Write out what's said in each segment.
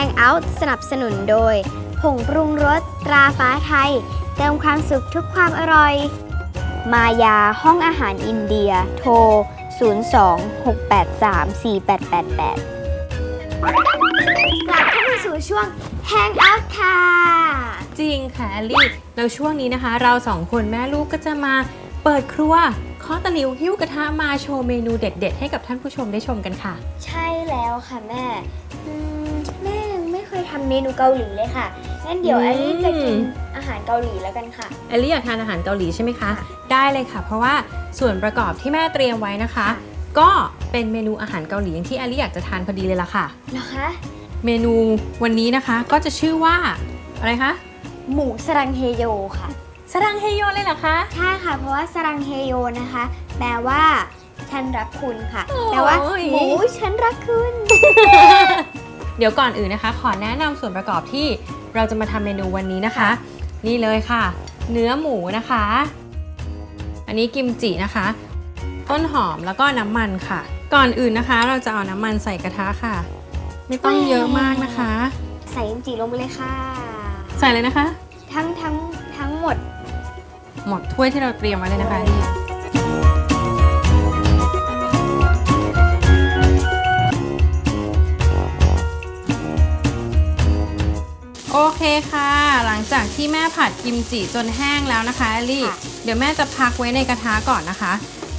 Hangout สนับสนุนโดย ผงปรุงรสตราฟ้าไทย เติมความสุขทุกความอร่อย มายาห้องอาหารอินเดีย โทร 02-683-4888 กลับเข้ามาสู่ช่วง Hangout ค่ะ จริงค่ะแอลลี่แล้วช่วงนี้นะคะ เราสองคนแม่ลูกก็จะมาเปิดครัว เคาะตะหลิวหิ้วกระทะมาโชว์เมนูเด็ด ๆ ให้กับท่านผู้ชมได้ชมกันค่ะ ใช่แล้วค่ะแม่อืมแม่ยังไม่เคยทำเมนูเกาหลีเลยค่ะ งั้นเดี๋ยวอืมแอลลี่จะกินอาหารเกาหลีแล้วกันค่ะ แอลลี่อยากทานอาหารเกาหลีใช่ไหมคะค่ะได้เลยค่ะ เพราะว่าส่วนประกอบที่แม่เตรียมไว้นะคะ ก็เป็นเมนูอาหารเกาหลีอย่างที่แอลลี่อยากจะทานพอดีเลยล่ะค่ะ เหรอคะ เมนูวันนี้นะคะก็จะชื่อว่าอะไรคะ หมูสรังเฮโยค่ะ สรังเฮโยเลยเหรอคะ ใช่ค่ะ เพราะว่าสรังเฮโยนะคะ แปลว่าฉันรักคุณค่ะโอ้ยแปลว่าหมูฉันรักคุณ เดี๋ยวก่อนอื่นนะคะ ขอแนะนำส่วนประกอบที่เราจะมาทำเมนูวันนี้นะคะ นี่เลยค่ะ เนื้อหมูนะคะ อันนี้กิมจินะคะ ต้นหอมแล้วก็น้ำมันค่ะ ก่อนอื่นนะคะ เราจะเอาน้ำมันใส่กระทะค่ะ ไม่ต้องเยอะมากนะคะ ใส่กิมจิลงไปเลยค่ะ ใส่เลยนะคะ ทั้งทั้งทั้งหมด หมดถ้วยที่เราเตรียมไว้เลยนะคะนี่โอเคค่ะ หลังจากที่แม่ผัดกิมจิจนแห้งแล้วนะคะแอลลี่ค่ะเดี๋ยวแม่จะพักไว้ในกระทะก่อนนะคะ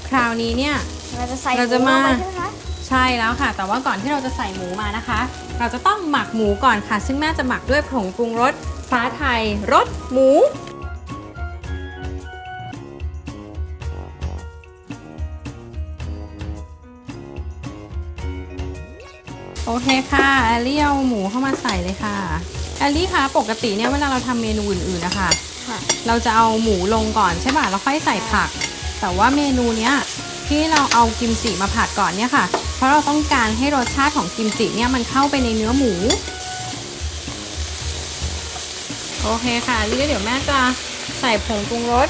คราวนี้เนี่ย เราจะใส่เราจะหมาลงไปใช่ไหมคะใช่แล้วค่ะ แต่ว่าก่อนที่เราจะใส่หมูมานะคะ เราจะต้องหมักหมูก่อนค่ะ ซึ่งแม่จะหมักด้วยผงปรุงรสฟ้าไทยรสหมู โอเคค่ะแอลลี่เอาหมูเข้ามาใส่เลยค่ะแอลลี่คะปกติเนี่ยเวลาเราทำเมนูอื่นๆนะคะค่ะ เราจะเอาหมูลงก่อนใช่ป่ะแล้วค่อยใส่ผัก แต่ว่าเมนูเนี้ยที่เราเอากิมจิมาผัดก่อนเนี่ยค่ะ เพราะเราต้องการให้รสชาติของกิมจิเนี่ยมันเข้าไปในเนื้อหมู โอเคค่ะลี่เดี๋ยวแม่จะใส่ผงปรุงรส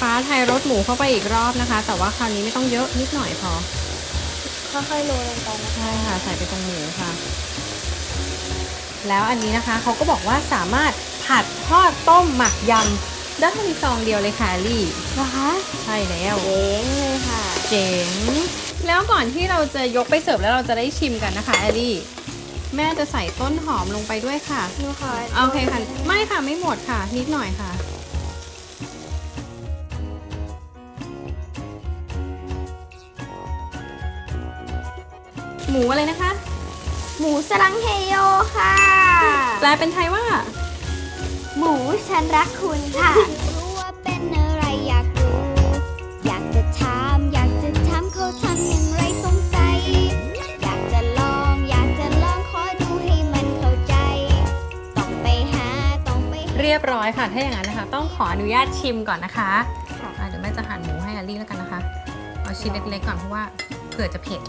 ฟ้าไทยรสหมูเข้าไปอีกรอบนะคะ แต่ว่าคราวนี้ไม่ต้องเยอะนิดหน่อยพอ ค่อยๆโรยลงไปนะคะ ใช่ค่ะ ใส่ไปตรงหมูค่ะ แล้วอันนี้นะคะเขาก็บอกว่าสามารถผัดทอดต้มหมักยำได้ในซองเดียวเลยค่ะลี่นะคะใช่แล้วเจ๋งเลยค่ะ เจ๋ง แล้วก่อนที่เราจะยกไปเสิร์ฟแล้วเราจะได้ชิมกันนะคะแอลลี่ แม่จะใส่ต้นหอมลงไปด้วยค่ะ หนูขอโอเคค่ะ ไม่ค่ะไม่หมดค่ะ นิดหน่อยค่ะ หมูอะไรนะคะ หมูสรังเฮโยค่ะ แปลเป็นไทยว่า หมูฉันรักคุณค่ะรู้ว่าเป็นอะไรอยากรู้ อยากจะถาม อยากจะถามเขาทำอย่างไรสงสัย อยากจะลอง อยากจะลองขอดูให้มันเข้าใจ ต้องไปหา ต้องไปหาเรียบร้อยค่ะ ถ้าอย่างนั้นนะคะ ต้องขออนุญาตชิมก่อนนะคะค่ะ อะเดี๋ยวแม่จะหั่นหมูให้แอลลี่แล้วกันนะคะ เอาชิ้นเล็กๆก่อนเพราะว่าเผื่อจะเผ็ด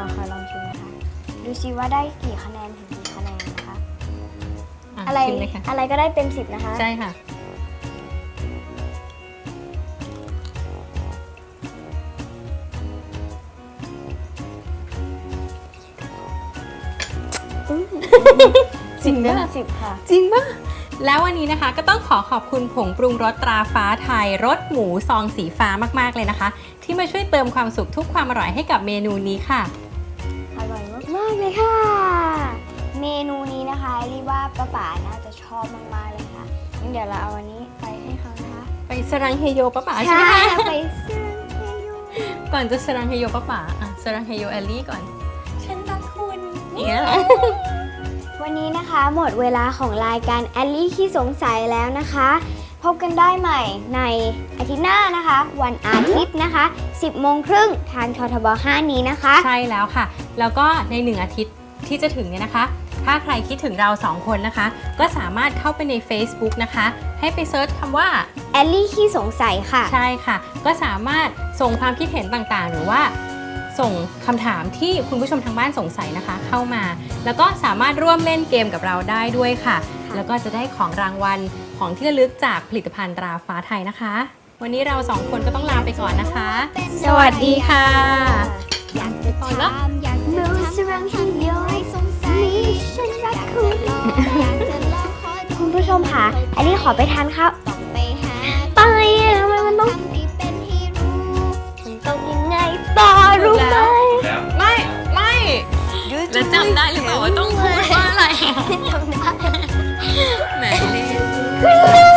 ขอขอลองชิมนะคะดูซิว่าได้กี่คะแนนถึงกี่คะแนนนะคะอะอะไรชิมเลยค่ะอะไรก็ได้เต็มสิบนะคะใช่ค่ะ จริงเต็ปะมสิบค่ะ จริงปะแล้ววันนี้นะคะก็ต้องขอขอบคุณผงปรุงรสตราฟ้าไทยรสหมูซองสีฟ้ามากๆเลยนะคะ ที่มาช่วยเติมความสุขทุกความอร่อยให้กับเมนูนี้ค่ะอร่อย มากๆเลยค่ะ เมนูนี้นะคะเรียกว่าป้าป๋าน่าจะชอบมากๆเลยค่ะงั้นเดี๋ยวเราเอาอันนี้ไปให้เขานะคะไปสรังเฮโยป้าป๋าใช่ไหมคะไปซื้อเฮโยก่อนจะสรังเฮโยป้าป๋าอะสรังเฮโยแอลลี่ก่อนฉันรักคุณอย่างเงี้ยเหรอวันนี้นะคะหมดเวลาของรายการแอลลี่ขี้สงสัยแล้วนะคะ พบกันได้ใหม่ในอาทิตย์หน้านะคะ วันอาทิตย์นะคะ 10โมงครึ่งทางททบ 5 นี้นะคะ ใช่แล้วค่ะ แล้วก็ในหนึ่งอาทิตย์ที่จะถึงเนี่ยนะคะ ถ้าใครคิดถึงเราสองคนนะคะ ก็สามารถเข้าไปใน Facebook นะคะ ให้ไปเซิร์ชคำว่า แอลลี่ขี้สงสัยค่ะ ใช่ค่ะ ก็สามารถส่งความคิดเห็นต่างๆ หรือว่าส่งคำถามที่คุณผู้ชมทางบ้านสงสัยนะคะ เข้ามา แล้วก็สามารถร่วมเล่นเกมกับเราได้ด้วยค่ะค่ะแล้วก็จะได้ของรางวัล ของที่ระลึกจากผลิตภัณฑ์ตราฟ้าไทยนะคะ วันนี้เราสองคนก็ต้องลาไปก่อนนะคะ สวัสดีค่ะ อยากจะถามอยากจะถามรังที่เดียวให้สงสัยฉันรักคุณอยากจะลองขอดูคุณผู้ชมค่ะอันนี้ขอไปทานข้าวต้องไปหาไปอะทำไมมันต้องทำให้เป็นให้รู้มันต้องยังไงต่อรู้ไหมแล้วไม่ไม่แล้วจำได้หรือเปล่าว่าต้องพูดว่าอะไรจำได้ไหนดิ อ